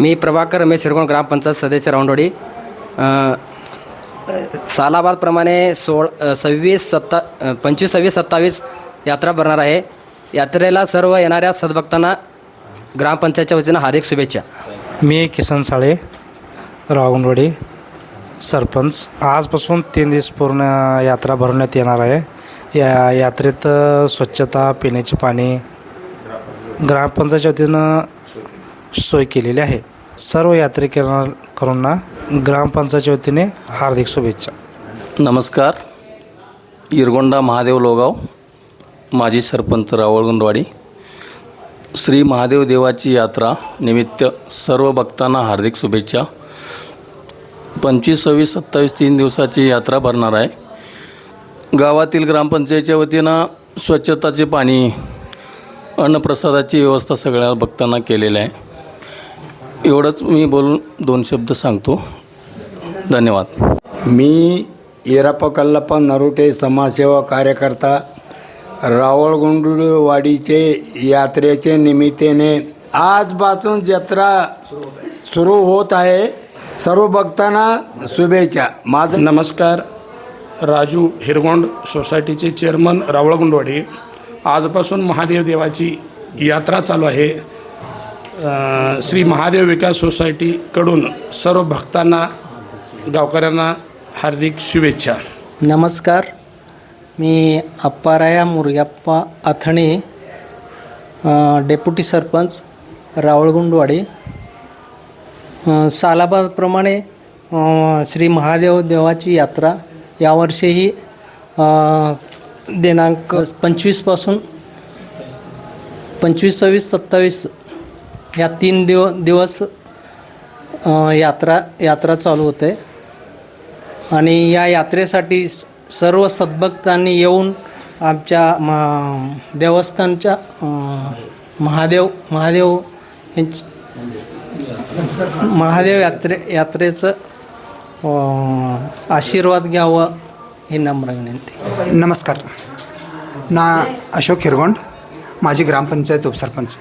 मी प्रभाकर रमेश शिरगोण ग्रामपंचायत सदस्य राऊंडवाडी सालाबादप्रमाणे सोळ सव्वीस सत्ता पंचवीस सव्वीस सत्तावीस यात्रा भरणार आहे. यात्रेला सर्व येणाऱ्या सद्भक्तांना ग्रामपंचायतच्या वतीनं हार्दिक शुभेच्छा. मी किसन साळे रावणवाडी सरपंच. आजपासून तीन दिवस पूर्ण यात्रा भरवण्यात येणार आहे. या यात्रेत स्वच्छता पिण्याचे पाणी ग्रामपंचायतच्या वतीनं सोय केलेली आहे. सर्व यात्रेकरां ग्रामपंचायतच्या वतीने हार्दिक शुभेच्छा. नमस्कार. इरगोंडा महादेव लोगाव. माजी सरपंच रावळगुंडवाडी श्री महादेव देवाची यात्रा निमित्त सर्व भक्तांना हार्दिक शुभेच्छा. पंचवीस सव्वीस सत्तावीस तीन दिवसाची यात्रा भरणार आहे. गावातील ग्रामपंचायतच्या वतीनं स्वच्छताचे पाणी अन्नप्रसादाची व्यवस्था सगळ्या भक्तांना केलेली आहे. एवढंच मी बोलून दोन शब्द सांगतो. धन्यवाद. मी येराप्पा कल्लप्पा नरोटे समाजसेवा कार्यकर्ता रावळगुंडवाडीचे यात्रेचे निमित्ताने आजपासून जत्रा सुरू होत आहे. सर्व भक्तांना शुभेच्छा. माझं नमस्कार. राजू हिरगोंड सोसायटीचे चेअरमन रावळगुंडवाडी आजपासून महादेव देवाची यात्रा चालू आहे. श्री महादेव विकास सोसायटीकडून सर्व भक्तांना गावकऱ्यांना हार्दिक शुभेच्छा. नमस्कार. मी अप्पाराया मुरगप्पा अथणे डेप्युटी सरपंच रावळगुंडवाडी अ, सालाबादप्रमाणे श्री महादेव देवाची यात्रा यावर्षीही दिनांक पंचवीसपासून पंचवीस सव्वीस सत्तावीस या तीन दिव दिवस यात्रा यात्रा चालू होते. आणि या यात्रेसाठी स- सर्व सद्भक्तांनी येऊन आमच्या मा देवस्थानच्या महादेव महादेव यांच महादेव यात्रे यात्रेचं आशीर्वाद घ्यावं ही नम्र विनंती. नमस्कार. ना अशोक हिरगोंड माझी ग्रामपंचायत उपसरपंच.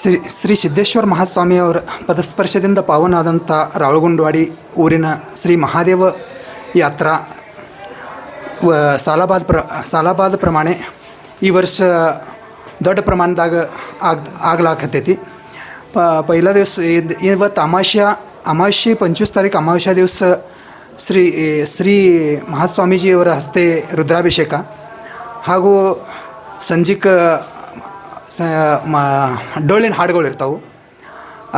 ಶ್ರೀ ಶ್ರೀ ಸಿದ್ದೇಶ್ವರ ಮಹಾಸ್ವಾಮಿಯವರ ಪದಸ್ಪರ್ಶದಿಂದ ಪಾವನಾದಂಥ ರಾಳಗುಂಡ್ವಾಡಿ ಊರಿನ ಶ್ರೀ ಮಹಾದೇವ ಯಾತ್ರಾ, ವ, ಸಾಲಾಬಾದ್ ಪ್ರ, ಸಾಲಾಬಾದ್ ಪ್ರಮಾಣೆ ಈ ವರ್ಷ ದೊಡ್ಡ ಪ್ರಮಾಣದಾಗ ಆಗ, ಆಗ್ಲಾಕತ್ತೈತಿ. ಪ, ಪೈಲ ದಿವಸ ಇವತ್ತು ಅಮಾಶ್ಯ ಅಮಾವಾಸ್ಯೆ ಪಂಚವೀಸ್ ತಾರೀಕು ಅಮಾವಾಸ್ಯ ದಿವಸ ಶ್ರೀ ಶ್ರೀ ಮಹಾಸ್ವಾಮೀಜಿಯವರ ಹಸ್ತೆ ರುದ್ರಾಭಿಷೇಕ ಹಾಗೂ ಸಂಜಿಕ ಸ, ಮ ಡೊಳ್ಳಿನ ಹಾಡುಗಳು ಇರ್ತಾವೆ.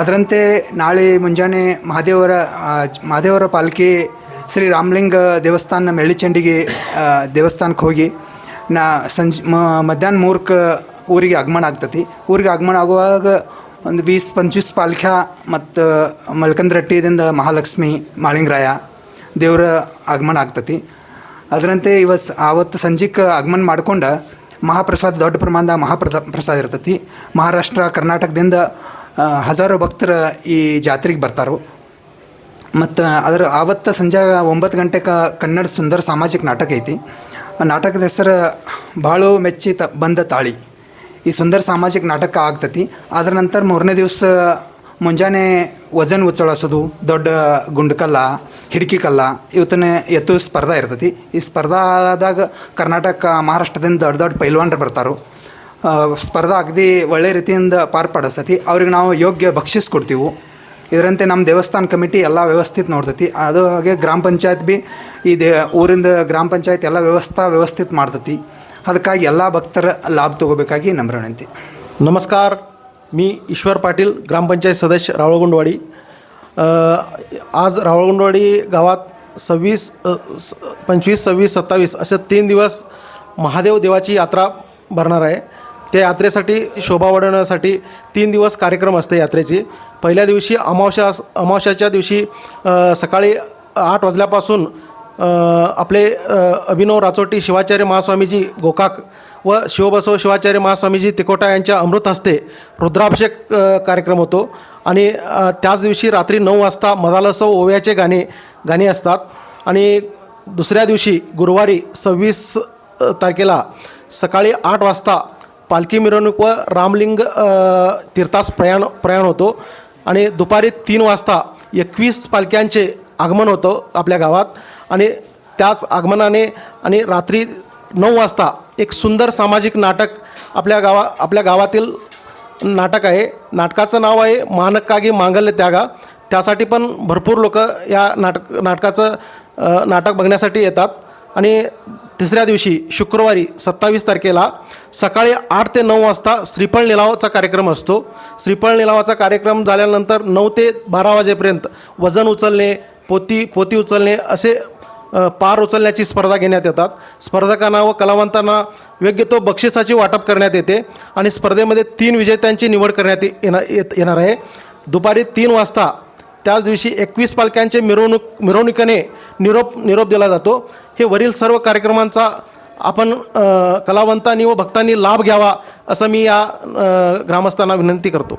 ಅದರಂತೆ ನಾಳೆ ಮುಂಜಾನೆ ಮಹಾದೇವರ ಮಹಾದೇವರ ಪಾಲ್ಕಿ ಶ್ರೀ ರಾಮಲಿಂಗ ದೇವಸ್ಥಾನ ಮೆಳ್ಳಿಚಂಡಿಗೆ ದೇವಸ್ಥಾನಕ್ಕೆ ಹೋಗಿ ನಾ ಸಂಜೆ ಮಧ್ಯಾಹ್ನ ಮೂರ್ಕ ಊರಿಗೆ ಆಗಮನ ಆಗ್ತತಿ. ಊರಿಗೆ ಆಗಮನ ಆಗುವಾಗ ಒಂದು ವೀಸ್ ಪಂಚೀಸ್ ಪಾಲ್ಖ್ಯಾ ಮತ್ತು ಮಲ್ಕಂದ್ರಟ್ಟಿದಿಂದ ಮಹಾಲಕ್ಷ್ಮಿ ಮಾಳಿಂಗರಾಯ ದೇವರ ಆಗಮನ ಆಗ್ತತಿ. ಅದರಂತೆ ಇವತ್ತು, ಆವತ್ತು ಸಂಜೆಗೆ ಆಗಮನ ಮಾಡ್ಕೊಂಡು ಮಹಾಪ್ರಸಾದ, ದೊಡ್ಡ ಪ್ರಮಾಣದ ಮಹಾಪ್ರದ, ಪ್ರಸಾದ ಇರ್ತೈತಿ. ಮಹಾರಾಷ್ಟ್ರ, ಕರ್ನಾಟಕದಿಂದ ಹಜಾರು ಭಕ್ತರು ಈ ಜಾತ್ರೆಗೆ ಬರ್ತಾರೋ. ಮತ್ತು ಅದರ ಆವತ್ತು ಸಂಜೆ ಒಂಬತ್ತು ಗಂಟೆಗೆ ಕನ್ನಡ ಸುಂದರ ಸಾಮಾಜಿಕ ನಾಟಕ ಐತಿ. ನಾಟಕದ ಹೆಸರು ಭಾಳ ಮೆಚ್ಚಿ ತ ಬಂದ ತಾಳಿ. ಈ ಸುಂದರ ಸಾಮಾಜಿಕ ನಾಟಕ ಆಗ್ತತಿ. ಅದರ ನಂತರ ಮೂರನೇ ದಿವಸ ಮುಂಜಾನೆ ವಜನ್ ಉಚ್ಚಳಿಸೋದು, ದೊಡ್ಡ ಗುಂಡ್ಕಲ್ಲ, ಹಿಡ್ಕಿ ಕಲ್ಲ, ಇವತ್ತನ್ನ ಎತ್ತು ಸ್ಪರ್ಧೆ ಇರ್ತೈತಿ. ಈ ಸ್ಪರ್ಧಾದಾಗ ಕರ್ನಾಟಕ, ಮಹಾರಾಷ್ಟ್ರದಿಂದ ದೊಡ್ಡ ದೊಡ್ಡ ಪೈಲ್ವಾನ್ರು ಬರ್ತಾರೆ. ಸ್ಪರ್ಧೆ ಅಗದಿ ಒಳ್ಳೆ ರೀತಿಯಿಂದ ಪಾರ್ಪಡಿಸ್ತೈತಿ ಅವ್ರಿಗೆ ನಾವು ಯೋಗ್ಯ ಬಕ್ಷಿಸ್ ಕೊಡ್ತೀವಿ. ಇದರಂತೆ ನಮ್ಮ ದೇವಸ್ಥಾನ ಕಮಿಟಿ ಎಲ್ಲ ವ್ಯವಸ್ಥಿತ ನೋಡ್ತೈತಿ. ಅದು ಹಾಗೆ ಗ್ರಾಮ ಪಂಚಾಯತ್ ಭೀ ಈ ದೇ, ಊರಿಂದ ಗ್ರಾಮ ಪಂಚಾಯತ್ ಎಲ್ಲ ವ್ಯವಸ್ಥಾ ವ್ಯವಸ್ಥಿತ ಮಾಡ್ತೈತಿ. ಅದಕ್ಕಾಗಿ ಎಲ್ಲ ಭಕ್ತರ ಲಾಭ ತಗೋಬೇಕಾಗಿ ನಮ್ಮ ನಮಸ್ಕಾರ. मी ईश्वर पाटील ग्रामपंचायत सदस्य रावळगुंडवाडी आज रावळगुंडवाडी गावात सव्वीस स- पंचवीस सव्वीस सत्तावीस असे तीन दिवस महादेव देवाची यात्रा भरणार आहे. त्या यात्रेसाठी शोभा वाढवण्यासाठी तीन दिवस कार्यक्रम असते यात्रेची. पहिल्या दिवशी अमावस्या अमावस्याच्या दिवशी सकाळी आठ वाजल्यापासून आपले अभिनव राचोटी शिवाचार्य महास्वामीजी गोकाक व शिवबसव शिवाचार्य महास्वामीजी तिकोटा यांच्या अमृत हस्ते रुद्राभिषेक कार्यक्रम होतो. आणि त्याच दिवशी रात्री नऊ वाजता मदालसव ओव्याचे गाणे गाणी असतात. आणि दुसऱ्या दिवशी गुरुवारी सव्वीस तारखेला सकाळी आठ वाजता पालखी मिरवणूक व रामलिंग तीर्थास प्रयाण प्रयाण होतो. आणि दुपारी तीन वाजता एकवीस पालख्यांचे आगमन होतं आपल्या गावात. आणि त्याच आगमनाने आणि रात्री नऊ वाजता एक सुंदर सामाजिक नाटक आपल्या गावा आपल्या गावातील नाटक आहे. नाटकाचं नाव आहे मानक कागी मांगल्य त्यागा. त्यासाठी पण भरपूर लोक या नाटक नाटकाचं नाटक बघण्यासाठी येतात. आणि तिसऱ्या दिवशी शुक्रवारी सत्तावीस तारखेला सकाळी आठ ते नऊ वाजता श्रीफळ लिलावाचा कार्यक्रम असतो. श्रीफळ लिलावाचा कार्यक्रम झाल्यानंतर नऊ ते बारा वाजेपर्यंत वजन उचलणे पोती पोती उचलणे असे पार उचलण्याची स्पर्धा घेण्यात येतात. स्पर्धकांना व कलावंतांना योग्य तो बक्षिसाची वाटप करण्यात येते आणि स्पर्धेमध्ये तीन विजेत्यांची निवड करण्यात येणार येत येणार आहे. दुपारी तीन वाजता त्याच दिवशी एकवीस पालख्यांचे मिरवणूक मिरवणुकीने निरोप निरोप दिला जातो. हे वरील सर्व कार्यक्रमांचा आपण कलावंतांनी व भक्तांनी लाभ घ्यावा असं मी या ग्रामस्थांना विनंती करतो.